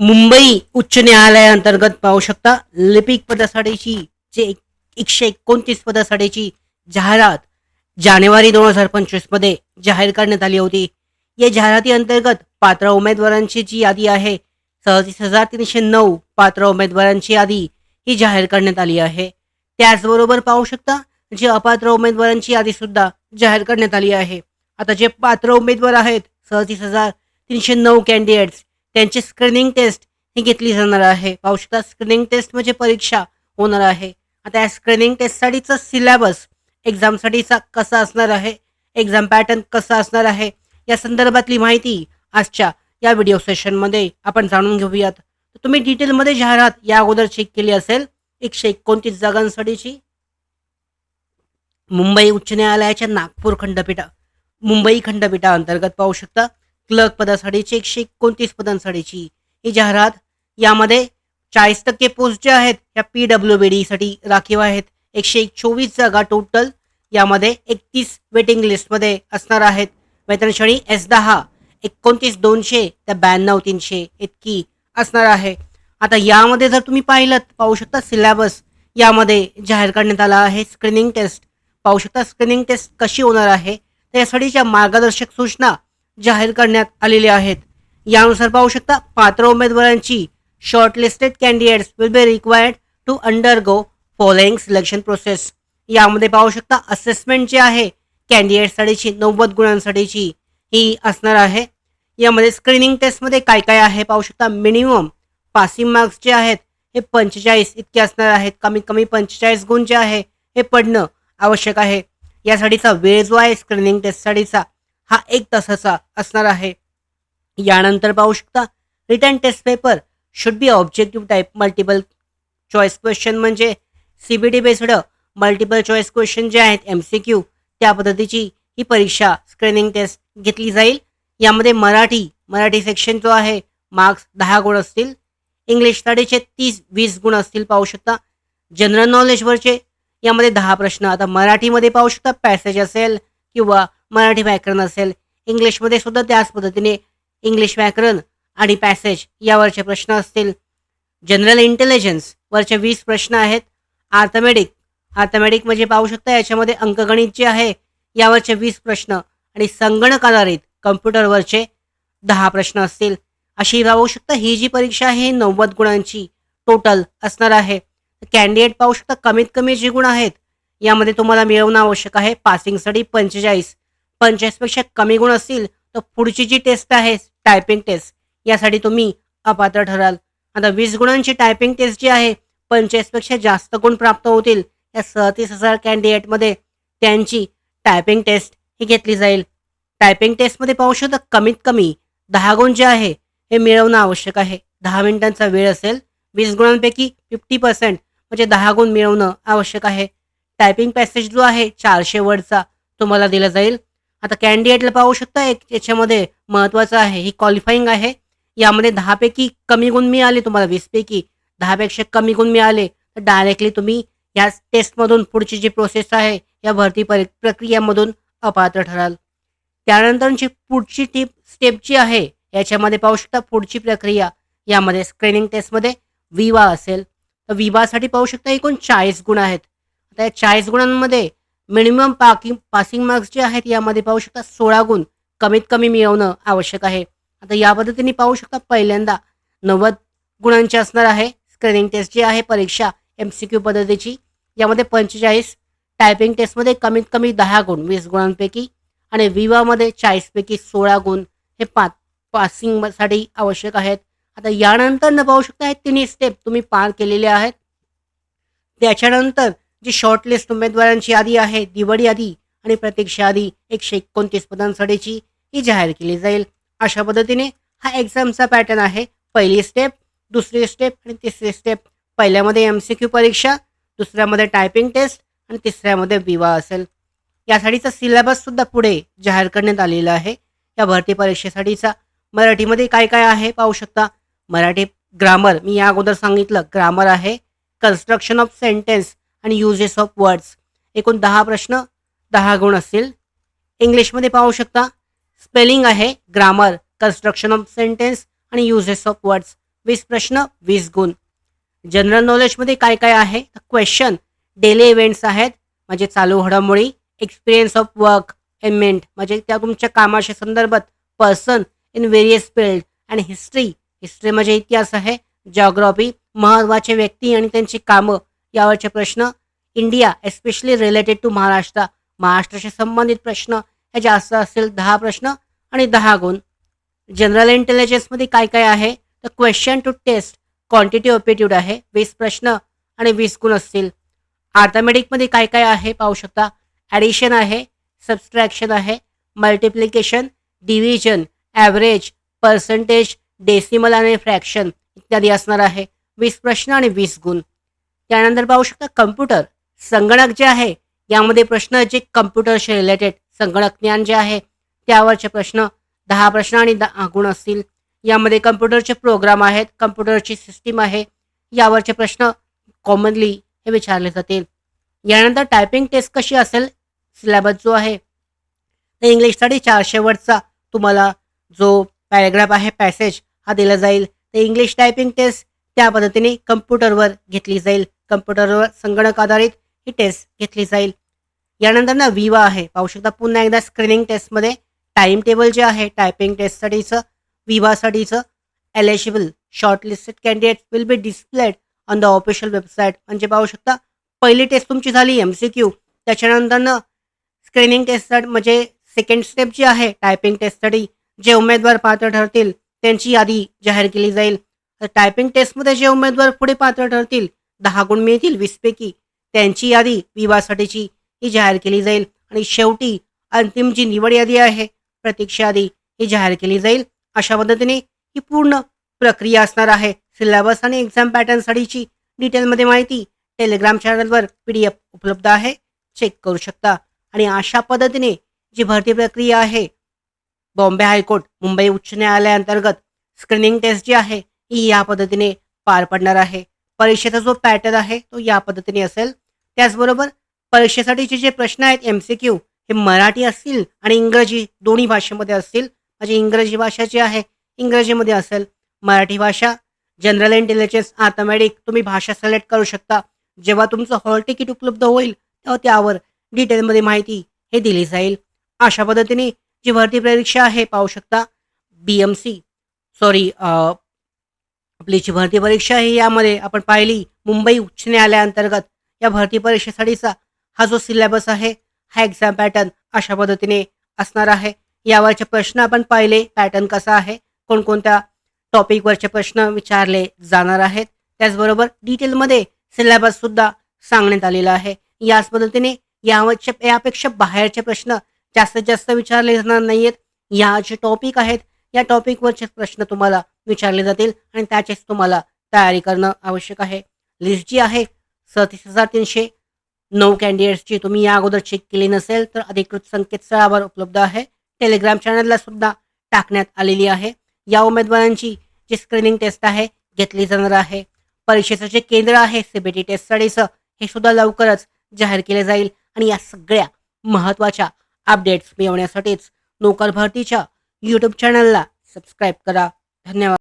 मुंबई उच्च न्यायालयाअंतर्गत पाहू शकता लिपिक पदासाठीची जे एक- एकशे एकोणतीस पदासाठीची जाहिरात जानेवारी दोन हजार पंचवीसमध्ये जाहीर करण्यात आली होती. या जाहिराती अंतर्गत पात्र उमेदवारांची जी यादी आहे सदतीस हजार तीनशे नऊ पात्र उमेदवारांची यादी ही जाहीर करण्यात आली आहे. त्याचबरोबर पाहू शकता जे अपात्र उमेदवारांची यादी सुद्धा जाहीर करण्यात आली आहे. आता जे पात्र उमेदवार आहेत सदतीस हजार तीनशे नऊ कॅन्डिडेट्स त्यांची स्क्रीनिंग टेस्ट ही घेतली जाणार आहे. पाहू शकता स्क्रीनिंग टेस्ट म्हणजे परीक्षा होणार आहे. आता या स्क्रीनिंग टेस्टसाठीचा सिलेबस एक्झामसाठीचा कसा असणार आहे? एक्झाम पॅटर्न कसा असणार आहे? या संदर्भातली माहिती आजच्या या व्हिडिओ सेशनमध्ये आपण जाणून घेऊयात. तर तुम्ही डिटेलमध्ये जाहिरात या अगोदर चेक केली असेल एकशे एकोणतीस जागांसाठीची. मुंबई उच्च न्यायालयाच्या नागपूर खंडपीठा मुंबई खंडपीठा अंतर्गत पाहू शकता. क्लर्क पदासाठीची एकशे एकोणतीस पदांसाठीची. ही जाहिरात यामध्ये चाळीस टक्के पोस्ट ज्या आहेत ह्या पी डब्ल्यू बी डीसाठी राखीव आहेत. एकशे एक चोवीस जागा टोटल यामध्ये एकतीस वेटिंग लिस्टमध्ये असणार आहेत. वेतन श्रेणी एस दहा एकोणतीस दोनशे त्या ब्याण्णव तीनशे इतकी असणार आहे. आता यामध्ये जर तुम्ही पाहिलं पाहू शकता सिलेबस यामध्ये जाहीर करण्यात आला आहे स्क्रीनिंग टेस्ट पाहू शकता स्क्रीनिंग टेस्ट कशी होणार आहे? त्यासाठीच्या मार्गदर्शक सूचना जाहीर करण्यात आलेले आहेत. यानुसार पाहू शकता पात्र उमेदवारांची shortlisted candidates will be required to undergo following selection process यामध्ये पाहू शकता असेसमेंट जे आहे कॅन्डिडेटसाठीची नव्वद गुणांसाठीची ही असणार आहे. यामध्ये स्क्रीनिंग टेस्टमध्ये काय काय आहे पाहू शकता मिनिमम पासिंग मार्क्स जे आहेत हे पंचेचाळीस इतके असणार आहेत. कमीत कमी पंचेचाळीस गुण जे आहे हे पडणं आवश्यक आहे. यासाठीचा वेळ जो आहे स्क्रीनिंग टेस्टसाठीचा हा एक तासाचा असणार आहे. यानंतर पाहू शकता written test paper should be objective type multiple choice question म्हणजे C B D based multiple choice question जे आहेत एम सी क्यू त्या पद्धतीची ही परीक्षा स्क्रीनिंग टेस्ट घेतली जाईल. यामध्ये मराठी मराठी सेक्शन जो आहे मार्क्स दहा गुण असतील. इंग्लिशसाठीचे तीस वीस गुण असतील पाहू शकता. जनरल नॉलेजवरचे यामध्ये दहा प्रश्न. आता मराठीमध्ये पाहू शकता पॅसेज असेल किंवा मराठी व्याकरण असेल. इंग्लिशमध्ये सुद्धा त्याच पद्धतीने इंग्लिश व्याकरण आणि पॅसेज यावरचे प्रश्न असतील. जनरल इंटेलिजन्स वरचे वीस प्रश्न आहेत. आर्थमॅटिक आर्थमॅटिक म्हणजे पाहू शकता याच्यामध्ये अंकगणित जे आहे यावरचे वीस प्रश्न आणि संगणक आधारित कम्प्युटरवरचे दहा प्रश्न असतील. अशी पाहू शकता ही जी परीक्षा आहे नव्वद गुणांची टोटल असणार आहे. कॅन्डिडेट पाहू शकता कमीत कमी जे गुण आहेत यामध्ये तुम्हाला मिळवणं आवश्यक आहे. पासिंगसाठी पंचेचाळीस. पंचवीसपेक्षा कमी गुण असतील तर पुढची जी टेस्ट आहे टायपिंग टेस्ट यासाठी तुम्ही अपात्र ठराल. आता वीस गुणांची टायपिंग टेस्ट जी आहे पंचेचाळीसपेक्षा जास्त गुण प्राप्त होतील. या सहतीस हजार कॅन्डिडेटमध्ये त्यांची टायपिंग टेस्ट ही घेतली जाईल. टायपिंग टेस्टमध्ये पाहू शकता कमीत कमी दहा गुण जे आहे हे मिळवणं आवश्यक आहे. दहा मिनिटांचा वेळ असेल वीस गुणांपैकी फिफ्टी पर्सेंट म्हणजे दहा गुण मिळवणं आवश्यक आहे. टायपिंग पॅसेज जो आहे चारशे वर्डचा तुम्हाला दिला जाईल. आता कॅन्डिडेटला पाहू शकता एक याच्यामध्ये महत्त्वाचं आहे ही क्वालिफाईंग आहे. यामध्ये दहापैकी कमी गुण मिळाले तुम्हाला वीसपैकी दहापेक्षा कमी गुण मिळाले तर डायरेक्टली तुम्ही या टेस्टमधून पुढची जी प्रोसेस आहे या भरती परी प्रक्रियामधून अपात्र ठराल. त्यानंतरची पुढची टीप स्टेप जी आहे याच्यामध्ये पाहू शकता पुढची प्रक्रिया. यामध्ये स्क्रीनिंग टेस्टमध्ये विवा असेल. तर विवासाठी पाहू शकता एकूण चाळीस गुण आहेत. आता या चाळीस गुणांमध्ये मिनिमम पाकिंग पासिंग मार्क्स जे आहेत यामध्ये पाहू शकता सोळा गुण कमीत कमी मिळवणं आवश्यक आहे. आता या पद्धतीने पाहू शकता पहिल्यांदा नव्वद गुणांची असणार आहे. स्क्रीनिंग टेस्ट जी आहे परीक्षा एम सी क्यू पद्धतीची यामध्ये पंचेचाळीस टायपिंग टेस्टमध्ये कमीत कमी दहा गुण वीस गुणांपैकी आणि विवामध्ये चाळीसपैकी सोळा गुण हे पा पासिंगसाठी आवश्यक आहेत. आता यानंतर न पाहू शकता हे तिन्ही स्टेप तुम्ही पार केलेले आहेत. त्याच्यानंतर जी शॉर्टलिस्ट उमेदवारांची यादी आहे निवड यादी आणि प्रतीक्षा यादी एकशे एकोणतीस पदांसाठीची ही जाहीर केली जाईल. अशा पद्धतीने हा एक्झामचा पॅटर्न आहे. पहिली स्टेप दुसरी स्टेप आणि तिसरी स्टेप पहिल्यामध्ये एम सी क्यू परीक्षा दुसऱ्यामध्ये टायपिंग टेस्ट आणि तिसऱ्यामध्ये विवाह असेल. यासाठीचा सिलेबससुद्धा पुढे जाहीर करण्यात आलेला आहे. या भरती परीक्षेसाठीचा मराठीमध्ये काय काय आहे पाहू शकता? मराठी ग्रामर मी या अगोदर सांगितलं ग्रामर आहे. कन्स्ट्रक्शन ऑफ सेंटेन्स आणि युजेस ऑफ वर्ड्स एकूण दहा प्रश्न दहा गुण असतील. इंग्लिशमध्ये पाहू शकता स्पेलिंग आहे ग्रामर कन्स्ट्रक्शन ऑफ सेंटेन्स आणि युजेस ऑफ वर्ड्स वीस प्रश्न वीस गुण. जनरल नॉलेजमध्ये काय काय आहे? क्वेश्चन डेली इव्हेंट्स आहेत म्हणजे चालू घडामोडी एक्सपिरियन्स ऑफ वर्क एमेंट म्हणजे त्या तुमच्या कामाच्या संदर्भात पर्सन इन व्हेरियस फील्ड आणि हिस्ट्री हिस्ट्री म्हणजे इतिहास आहे जॉग्रॉफी महत्त्वाचे व्यक्ती आणि त्यांची कामं यावरचे प्रश्न India especially related to Maharashtra. महाराष्ट्राशी संबंधित प्रश्न हे जास्त असतील दहा प्रश्न आणि दहा गुण. जनरल इंटेलिजन्समध्ये काय काय आहे? तर question to test quantity aptitude आहे. वीस प्रश्न आणि वीस गुण असतील. आर्थमॅटिकमध्ये काय काय आहे पाहू शकता? ॲडिशन आहे सबस्ट्रॅक्शन आहे multiplication division average percentage decimal आणि फ्रॅक्शन इत्यादी असणार आहे. वीस प्रश्न आणि वीस गुण. त्यानंतर पाहू शकता कम्प्युटर संगणक जे आहे यामध्ये प्रश्न जे कम्प्युटरशी रिलेटेड संगणक ज्ञान जे आहे त्यावरचे प्रश्न दहा प्रश्न आणि दहा गुण असतील. यामध्ये कम्प्युटरचे प्रोग्राम आहेत कम्प्युटरची सिस्टीम आहे यावरचे प्रश्न कॉमनली हे विचारले जातील. यानंतर टायपिंग टेस्ट कशी असेल सिलेबस जो आहे तर इंग्लिशसाठी चारशे वर्डचा तुम्हाला जो पॅरेग्राफ आहे पॅसेज हा दिला जाईल. तर इंग्लिश टायपिंग टेस्ट त्या पद्धतीने कम्प्युटरवर घेतली जाईल. कम्प्युटरवर संगणक आधारित ही टेस्ट घेतली जाईल. यानंतर ना विवा आहे. पाहू शकता पुन्हा एकदा स्क्रीनिंग टेस्टमध्ये टाइम टेबल जे आहे टायपिंग टेस्टसाठीचं विवासाठीचं eligible shortlisted candidate will be displayed on the official website म्हणजे पाहू शकता पहिली टेस्ट तुमची झाली एम सी क्यू त्याच्यानंतरनं स्क्रीनिंग टेस्ट म्हणजे सेकंड स्टेप जी आहे टायपिंग टेस्टसाठी जे उमेदवार पात्र ठरतील त्यांची यादी जाहीर केली जाईल. तर टायपिंग टेस्टमध्ये जे उमेदवार पुढे पात्र ठरतील दहा गुण मिळतील वीसपैकी त्यांची यादी विवाहासाठीची ही जाहीर केली जाईल. आणि शेवटी अंतिम जी निवड यादी आहे प्रतीक्षा यादी ही जाहीर केली जाईल. अशा पद्धतीने ही पूर्ण प्रक्रिया असणार आहे. सिलेबस आणि एक्झाम पॅटर्नसाठीची डिटेलमध्ये माहिती टेलिग्राम चॅनलवर पी डी एफ उपलब्ध आहे. चेक करू शकता. आणि अशा पद्धतीने जी भरती प्रक्रिया आहे बॉम्बे हायकोर्ट मुंबई उच्च न्यायालयाअंतर्गत स्क्रीनिंग टेस्ट जी आहे ही या पद्धतीने पार पडणार आहे. परीक्षेचा जो पॅटर्न आहे तो या पद्धतीने असेल. त्याचबरोबर परीक्षेसाठीचे जे प्रश्न आहेत एम सी क्यू हे मराठी असतील आणि इंग्रजी दोन्ही भाषेमध्ये असतील. म्हणजे इंग्रजी भाषा जी आहे इंग्रजीमध्ये असेल. मराठी भाषा जनरल इंटेलिजन्स ऑटोमॅटिक तुम्ही भाषा सिलेक्ट करू शकता. जेव्हा तुमचं हॉल तिकीट उपलब्ध होईल तेव्हा त्यावर डिटेलमध्ये माहिती हे दिली जाईल. अशा पद्धतीने जी भरती परीक्षा आहे पाहू शकता. बी एम सी सॉरी आपली जी भरती परीक्षा आहे यामध्ये आपण पाहिली. मुंबई उच्च न्यायालयाअंतर्गत या भरती परीक्षेसाठीचा हा जो सिलेबस आहे हा एक्झाम पॅटर्न अशा पद्धतीने असणार आहे. यावरचे प्रश्न आपण पाहिले पॅटर्न कसा आहे कोणकोणत्या टॉपिकवरचे प्रश्न विचारले जाणार आहेत. त्याचबरोबर डिटेलमध्ये सिलेबससुद्धा सांगण्यात आलेला आहे. याच पद्धतीने यावरचे यापेक्षा बाहेरचे प्रश्न जास्तीत जास्त विचारले जाणार नाही आहेत या जे टॉपिक आहेत या टॉपिकवरचे प्रश्न तुम्हाला विचारले जातील आणि त्याचेच तुम्हाला तयारी करणं आवश्यक आहे. लिस्ट जी आहे सतीस हजार तीनशे नऊ कॅन्डिडेट्सची तुम्ही या अगोदर चेक केली नसेल तर अधिकृत संकेतस्थळावर उपलब्ध आहे. टेलिग्राम चॅनलला सुद्धा टाकण्यात आलेली आहे. या उमेदवारांची जी स्क्रीनिंग टेस्ट आहे घेतली जाणार आहे. परीक्षेचं जे केंद्र आहे सीबीटी स्टडीचं हे सुद्धा लवकरच जाहीर केले जाईल. आणि या सगळ्या महत्त्वाच्या अपडेट्स मिळवण्यासाठीच नोकर भरतीच्या यूट्यूब चॅनलला सबस्क्राईब करा. धन्यवाद.